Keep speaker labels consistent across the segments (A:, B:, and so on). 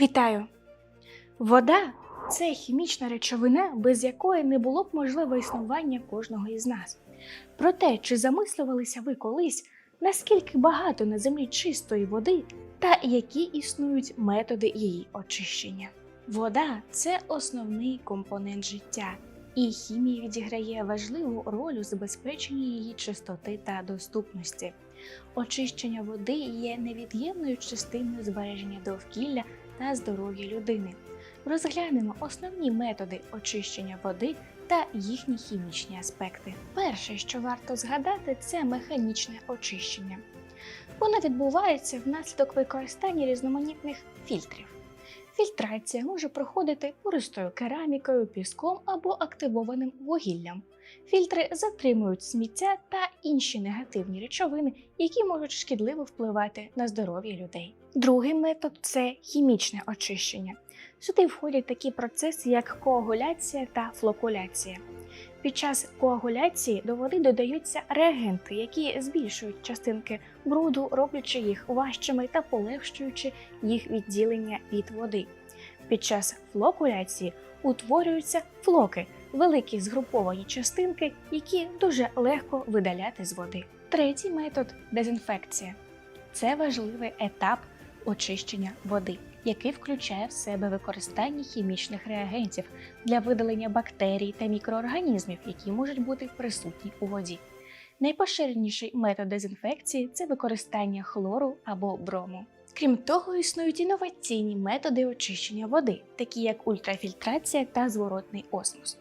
A: Вітаю! Вода це хімічна речовина, без якої не було б можливе існування кожного із нас. Про те, чи замислювалися ви колись, наскільки багато на землі чистої води та які існують методи її очищення? Вода це основний компонент життя, і хімія відіграє важливу роль у забезпеченні її чистоти та доступності. Очищення води є невід'ємною частиною збереження довкілля та здоров'я людини. Розглянемо основні методи очищення води та їхні хімічні аспекти. Перше, що варто згадати, це механічне очищення. Воно відбувається внаслідок використання різноманітних фільтрів. Фільтрація може проходити пористою керамікою, піском або активованим вугіллям. Фільтри затримують сміття та інші негативні речовини, які можуть шкідливо впливати на здоров'я людей. Другий метод це хімічне очищення. Сюди входять такі процеси, як коагуляція та флокуляція. Під час коагуляції до води додаються реагенти, які збільшують частинки бруду, роблячи їх важчими та полегшуючи їх відділення від води. Під час флокуляції утворюються флоки, великі згруповані частинки, які дуже легко видаляти з води. Третій метод дезінфекція. Це важливий етап очищення води, який включає в себе використання хімічних реагентів для видалення бактерій та мікроорганізмів, які можуть бути присутні у воді. Найпоширеніший метод дезінфекції це використання хлору або брому. Крім того, існують інноваційні методи очищення води, такі як ультрафільтрація та зворотний осмос.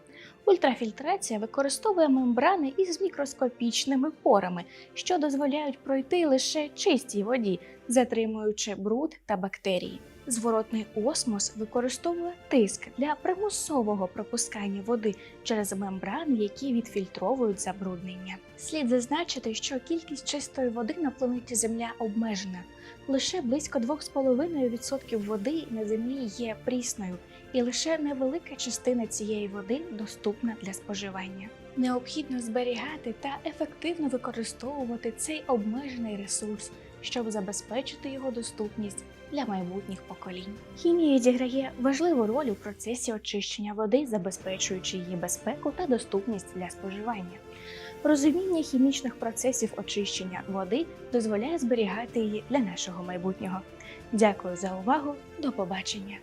A: Ультрафільтрація використовує мембрани із мікроскопічними порами, що дозволяють пройти лише чистій воді, затримуючи бруд та бактерії. Зворотний осмос використовує тиск для примусового пропускання води через мембрани, які відфільтровують забруднення. Слід зазначити, що кількість чистої води на планеті Земля обмежена. Лише близько 2,5% води на землі є прісною, і лише невелика частина цієї води доступна для споживання. Необхідно зберігати та ефективно використовувати цей обмежений ресурс, щоб забезпечити його доступність для майбутніх поколінь. Хімія відіграє важливу роль у процесі очищення води, забезпечуючи її безпеку та доступність для споживання. Розуміння хімічних процесів очищення води дозволяє зберігати її для нашого майбутнього. Дякую за увагу. До побачення!